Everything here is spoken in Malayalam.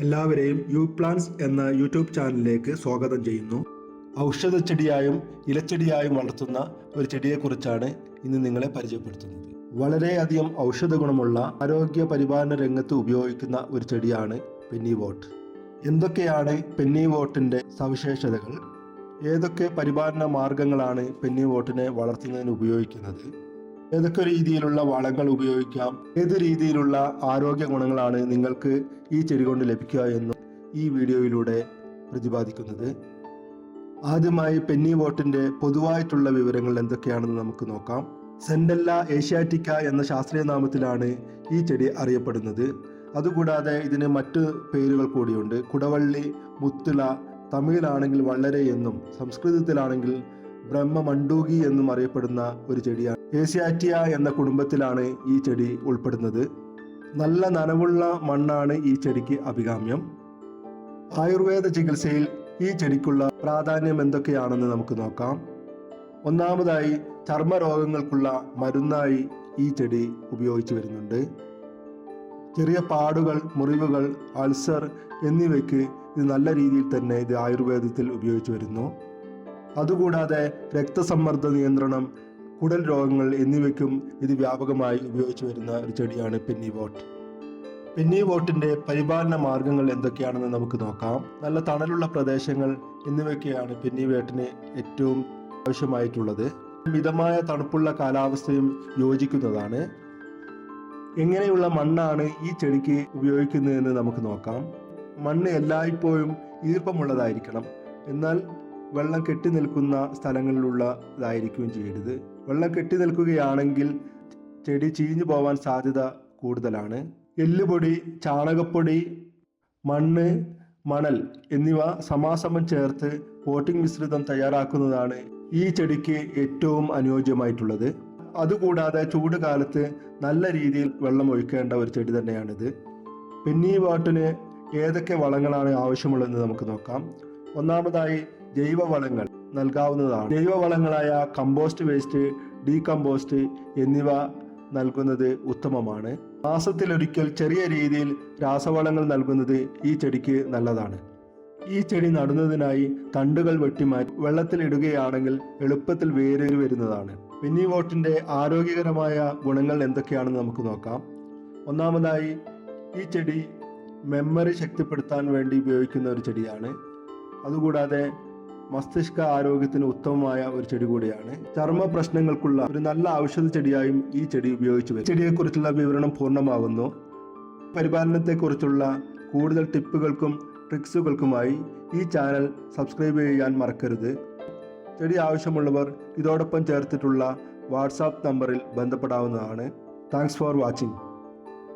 എല്ലാവരെയും യു പ്ലാൻസ് എന്ന യൂട്യൂബ് ചാനലിലേക്ക് സ്വാഗതം ചെയ്യുന്നു. ഔഷധ ചെടിയായും ഇലച്ചെടിയായും വളർത്തുന്ന ഒരു ചെടിയെക്കുറിച്ചാണ് ഇന്ന് നിങ്ങളെ പരിചയപ്പെടുത്തുന്നത്. വളരെയധികം ഔഷധ ഗുണമുള്ള ആരോഗ്യ പരിപാലന രംഗത്ത് ഉപയോഗിക്കുന്ന ഒരു ചെടിയാണ് പെന്നി വോട്ട് എന്തൊക്കെയാണ് പെന്നി വോട്ടിന്റെ സവിശേഷതകൾ? ഏതൊക്കെ പരിപാലന മാർഗങ്ങളാണ് പെന്നി വോട്ടിനെ വളർത്തുന്നതിന് ഉപയോഗിക്കുന്നത്? ഏതൊക്കെ രീതിയിലുള്ള വളങ്ങൾ ഉപയോഗിക്കാം? ഏത് രീതിയിലുള്ള ആരോഗ്യ ഗുണങ്ങളാണ് നിങ്ങൾക്ക് ഈ ചെടി കൊണ്ട് ലഭിക്കുക എന്നും ഈ വീഡിയോയിലൂടെ പ്രതിപാദിക്കുന്നത്. ആദ്യമായി പെന്നി വോട്ടിന്റെ പൊതുവായിട്ടുള്ള വിവരങ്ങൾ എന്തൊക്കെയാണെന്ന് നമുക്ക് നോക്കാം. സെൻഡല്ല ഏഷ്യാറ്റിക്ക എന്ന ശാസ്ത്രീയ നാമത്തിലാണ് ഈ ചെടി അറിയപ്പെടുന്നത്. അതുകൂടാതെ ഇതിന് മറ്റു പേരുകൾ കൂടിയുണ്ട്. കുടവള്ളി മുത്തുള തമിഴിലാണെങ്കിൽ വള്ളരെ എന്നും സംസ്കൃതത്തിലാണെങ്കിൽ ബ്രഹ്മമണ്ടൂകി എന്നും അറിയപ്പെടുന്ന ഒരു ചെടിയാണ് ഏഷ്യാറ്റിയ എന്ന കുടുംബത്തിലാണ് ഈ ചെടി ഉൾപ്പെടുന്നത്. നല്ല നനവുള്ള മണ്ണാണ് ഈ ചെടിക്ക് അഭികാമ്യം. ആയുർവേദ ചികിത്സയിൽ ഈ ചെടിക്കുള്ള പ്രാധാന്യം എന്തൊക്കെയാണെന്ന് നമുക്ക് നോക്കാം. ഒന്നാമതായി ചർമ്മരോഗങ്ങൾക്കുള്ള മരുന്നായി ഈ ചെടി ഉപയോഗിച്ചു വരുന്നുണ്ട്. ചെറിയ പാടുകൾ മുറിവുകൾ അൾസർ എന്നിവയ്ക്ക് ഇത് നല്ല രീതിയിൽ തന്നെ ഇത് ആയുർവേദത്തിൽ ഉപയോഗിച്ചു വരുന്നു. അതുകൂടാതെ രക്തസമ്മർദ്ദ നിയന്ത്രണം കുടൽ രോഗങ്ങൾ എന്നിവയ്ക്കും ഇത് വ്യാപകമായി ഉപയോഗിച്ചു വരുന്ന ഒരു ചെടിയാണ് പെന്നി വോട്ട്. പെന്നി വോട്ടിന്റെ പരിപാലന മാർഗങ്ങൾ എന്തൊക്കെയാണെന്ന് നമുക്ക് നോക്കാം. നല്ല തണലുള്ള പ്രദേശങ്ങൾ എന്നിവയൊക്കെയാണ് പെന്നി വേട്ടിന് ഏറ്റവും ആവശ്യമായിട്ടുള്ളത്. മിതമായ തണുപ്പുള്ള കാലാവസ്ഥയും യോജിക്കുന്നതാണ്. എങ്ങനെയുള്ള മണ്ണാണ് ഈ ചെടിക്ക് ഉപയോഗിക്കുന്നതെന്ന് നമുക്ക് നോക്കാം. മണ്ണ് എല്ലായ്പ്പോഴും ഈർപ്പമുള്ളതായിരിക്കണം. എന്നാൽ വെള്ളം കെട്ടി നിൽക്കുന്ന സ്ഥലങ്ങളിലുള്ളതായിരിക്കുകയും ചെയ്യരുത്. വെള്ളം കെട്ടി നിൽക്കുകയാണെങ്കിൽ ചെടി ചീഞ്ഞു പോവാൻ സാധ്യത കൂടുതലാണ്. എല്ലുപൊടി ചാണകപ്പൊടി മണ്ണ് മണൽ എന്നിവ സമാസമം ചേർത്ത് പോട്ടിംഗ് മിശ്രിതം തയ്യാറാക്കുന്നതാണ് ഈ ചെടിക്ക് ഏറ്റവും അനുയോജ്യമായിട്ടുള്ളത്. അതുകൂടാതെ ചൂട് കാലത്ത് നല്ല രീതിയിൽ വെള്ളം ഒഴിക്കേണ്ട ഒരു ചെടി തന്നെയാണിത്. പെന്നി വാട്ടിന് ഏതൊക്കെ വളങ്ങളാണ് ആവശ്യമുള്ളതെന്ന് നമുക്ക് നോക്കാം. ഒന്നാമതായി ജൈവ വളങ്ങൾ. നൽകാവുന്നതാണ്. ജൈവ വളങ്ങളായ കമ്പോസ്റ്റ് വേസ്റ്റ് ഡീകമ്പോസ്റ്റ് എന്നിവ നൽകുന്നത് ഉത്തമമാണ്. മാസത്തിലൊരിക്കൽ ചെറിയ രീതിയിൽ രാസവളങ്ങൾ നൽകുന്നത് ഈ ചെടിക്ക് നല്ലതാണ്. ഈ ചെടി നടുന്നതിനായി തണ്ടുകൾ വെട്ടിമാറ്റി വെള്ളത്തിലിടുകയാണെങ്കിൽ എളുപ്പത്തിൽ വേരേറി വരുന്നതാണ്. പെന്നി വോട്ടിന്റെ ആരോഗ്യകരമായ ഗുണങ്ങൾ എന്തൊക്കെയാണെന്ന് നമുക്ക് നോക്കാം. ഒന്നാമതായി ഈ ചെടി മെമ്മറി ശക്തിപ്പെടുത്താൻ വേണ്ടി ഉപയോഗിക്കുന്ന ഒരു ചെടിയാണ്. അതുകൂടാതെ മസ്തിഷ്ക ആരോഗ്യത്തിന് ഉത്തമമായ ഒരു ചെടി കൂടിയാണ്. ചർമ്മ പ്രശ്നങ്ങൾക്കുള്ള ഒരു നല്ല ഔഷധ ചെടിയായും ഈ ചെടി ഉപയോഗിച്ചു വരും ചെടിയെക്കുറിച്ചുള്ള വിവരണം പൂർണമാകുന്നു. പരിപാലനത്തെക്കുറിച്ചുള്ള കൂടുതൽ ടിപ്പുകൾക്കും ട്രിക്സുകൾക്കുമായി ഈ ചാനൽ സബ്സ്ക്രൈബ് ചെയ്യാൻ മറക്കരുത്. ചെടി ആവശ്യമുള്ളവർ ഇതോടൊപ്പം ചേർത്തിട്ടുള്ള വാട്സാപ്പ് നമ്പറിൽ ബന്ധപ്പെടാവുന്നതാണ്. Thanks for watching.